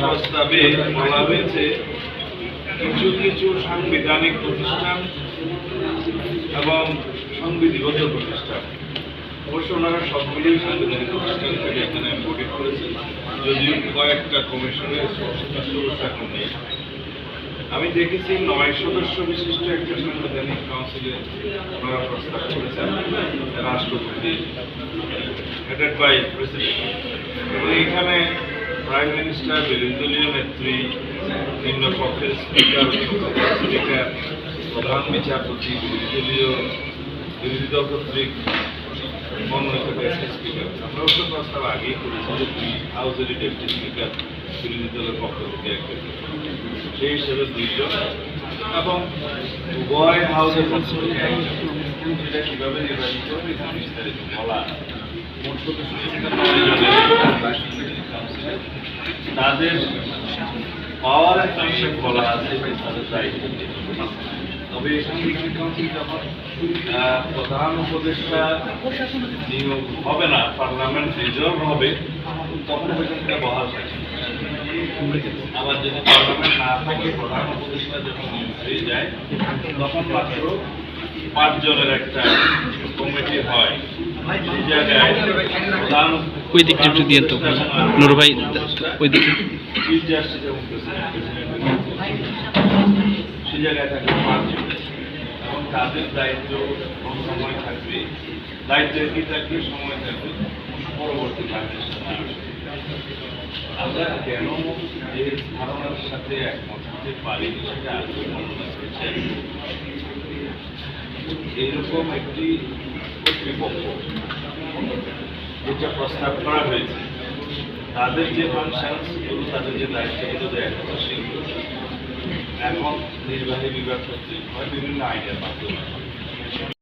প্রস্তাবে বলা হয়েছে কিছু কিছু সাংবিধানিক প্রতিষ্ঠান এবং সংবিধিবদ্ধ প্রতিষ্ঠান অবশ্য ওনারা সবগুলোই সাংবিধানিক প্রতিষ্ঠান থেকে এখানে এম্পোর্টেড করেছেন যদিও কয়েকটা কমিশনের সদস্য এখন নেই আমি দেখেছি নয় সদস্য বিশিষ্ট একটা সাংবিধানিক কাউন্সিলে ওনারা প্রস্তাব করেছেন রাষ্ট্রপতি হেডেড বাই প্রেসিডেন্ট এবং এখানে প্রাইম মিনিস্টার বিরোধী দলীয় নেত্রী, নিম্ন পক্ষের স্পিকার স্পিকার প্রধান বিচারপতি বিরোধী দলীয় বিরোধী দল কর্তৃক মনোনীত স্পিকার আমরা অবশ্য প্রস্তাব আগেই করেছি যে দুই হাউসেরই ডেপুটি স্পিকার বিরোধী পক্ষ থেকে একজন সেই হিসেবে দুইজন। এবং উভয় হাউসের পক্ষ থেকে তাদের পাওয়ার অংশে বলা আছে তাদের দায়িত্ব তবে এখানে কাউন্সিল যখন প্রধান উপদেষ্টা নিয়োগ হবে না পার্লামেন্ট রিজার্ভ হবে। তখন সেটা বহাল থাকে আবার যদি না থাকে প্রধান উপদেষ্টা হয়ে যায় তখন মাত্র পাঁচজনের একটা কমিটি হয় সেই ওই দিকটা একটু দিয়ে তো নুর ভাই, ওই দিকে। চিফ জাস্টিস এবং প্রেসিডেন্ট সে জায়গায় থাকে পাঁচজন এবং তাদের দায়িত্ব সময় থাকবে। দায়িত্ব কি থাকবে, সময় থাকবে। আমরা কেন এর ধারণার সাথে একমত হতে পারি সেটা এরকম একটি কর্তৃপক্ষ যেটা প্রস্তাব করা হয়েছে, তাদের যে ফাংশন তাদের যে দায়িত্বগুলো দেয় সেগুলো এখন নির্বাহী বিভাগ কর্তৃক বিভিন্ন আইনের মাধ্যমে।